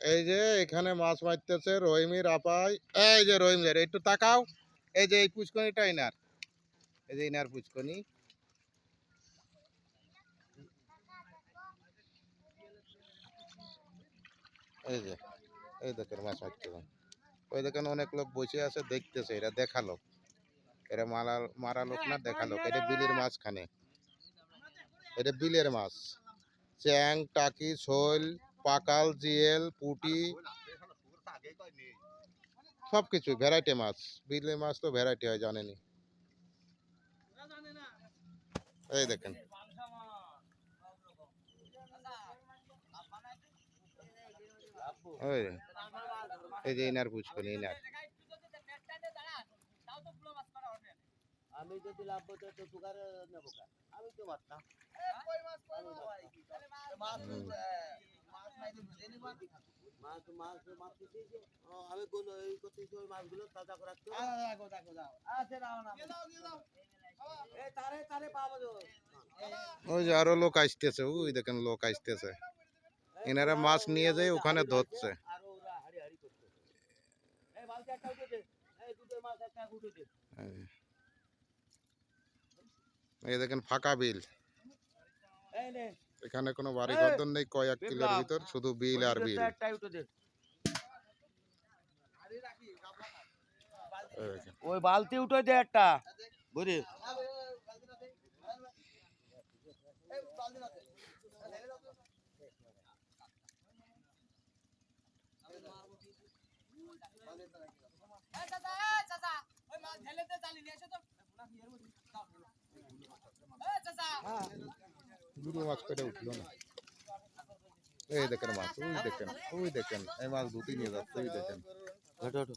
এই যে এখানে মাছ মারতেছে রহিমির আপাই। এই যে রহিমের একটু তাকাও। এই যে এই পুচকনিটা ইনার। এই যে ইনার পুচকনি। এই যে, এই দেখেন মাছ মারতেছে। ওই দেখেন অনেক লোক বসে আছে, দেখতেছে, এরা দেখাল এরা মারা মারা লোক না দেখাল এটা বিলের মাছ খানে এটা বিলের মাছ। চ্যাং, টাকি, শোল পাকাল জিয়েল পুটি সব কিছু ভ্যারাইটি মাছ। বিলের মাছ তো ভ্যারাইটি হয় জানেনি। এই দেখেন। ওই এই যে ইনার পুচকনি ইনার। আমি যদি লাভ হতো তো তুকার নেব কা? আমি তো মারতাম মাছ মাছ মারতেছি যে ও, ওই যে আরও লোক আসতেছে, ওই দেখেন লোক আসতেছে। এনারা মাছ নিয়ে যায়, ওখানে ধরছে। এই দেখেন ফাঁকা বিল। এখানে কোনো বাড়ি ঘর নেই কয়েক কিলোর ভিতর শুধু বিল আর বিল। একটা উঠে দে। এই দেখেন। ওই বালতি উঠে দে একটা বুঝলি? দুটো মাছ পেটে উঠল না এই দেখেন মাছ ওই দেখেন ওই দেখেন এই মাছ ধুতি নিয়ে যাচ্ছে ওই দেখেন ওঠো ওঠো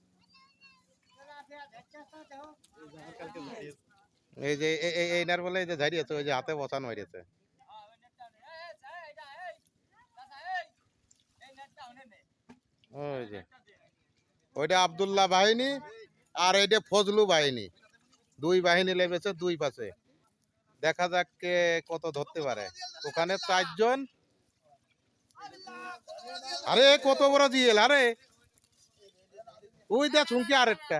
এই যে এ- এ- এইনার বলে এই যে ঝাড়িয়েছে ওই যে হাতে বসানো হয়েছে ওই যে। ওইটা আব্দুল্লাহ বাহিনী আর এইটা ফজলু বাহিনী। দুই বাহিনী লেগেছে, দুই পাশে। দেখা যাক কে কত ধরতে পারে। ওখানে চারজন। আরে, কত বড় জিয়েল আরে। ওই দেখ ঝুঁকি আরেকটা।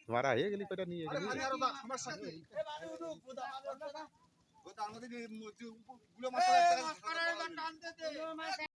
মারা হয়ে গেলি কটা নিয়ে গেলি।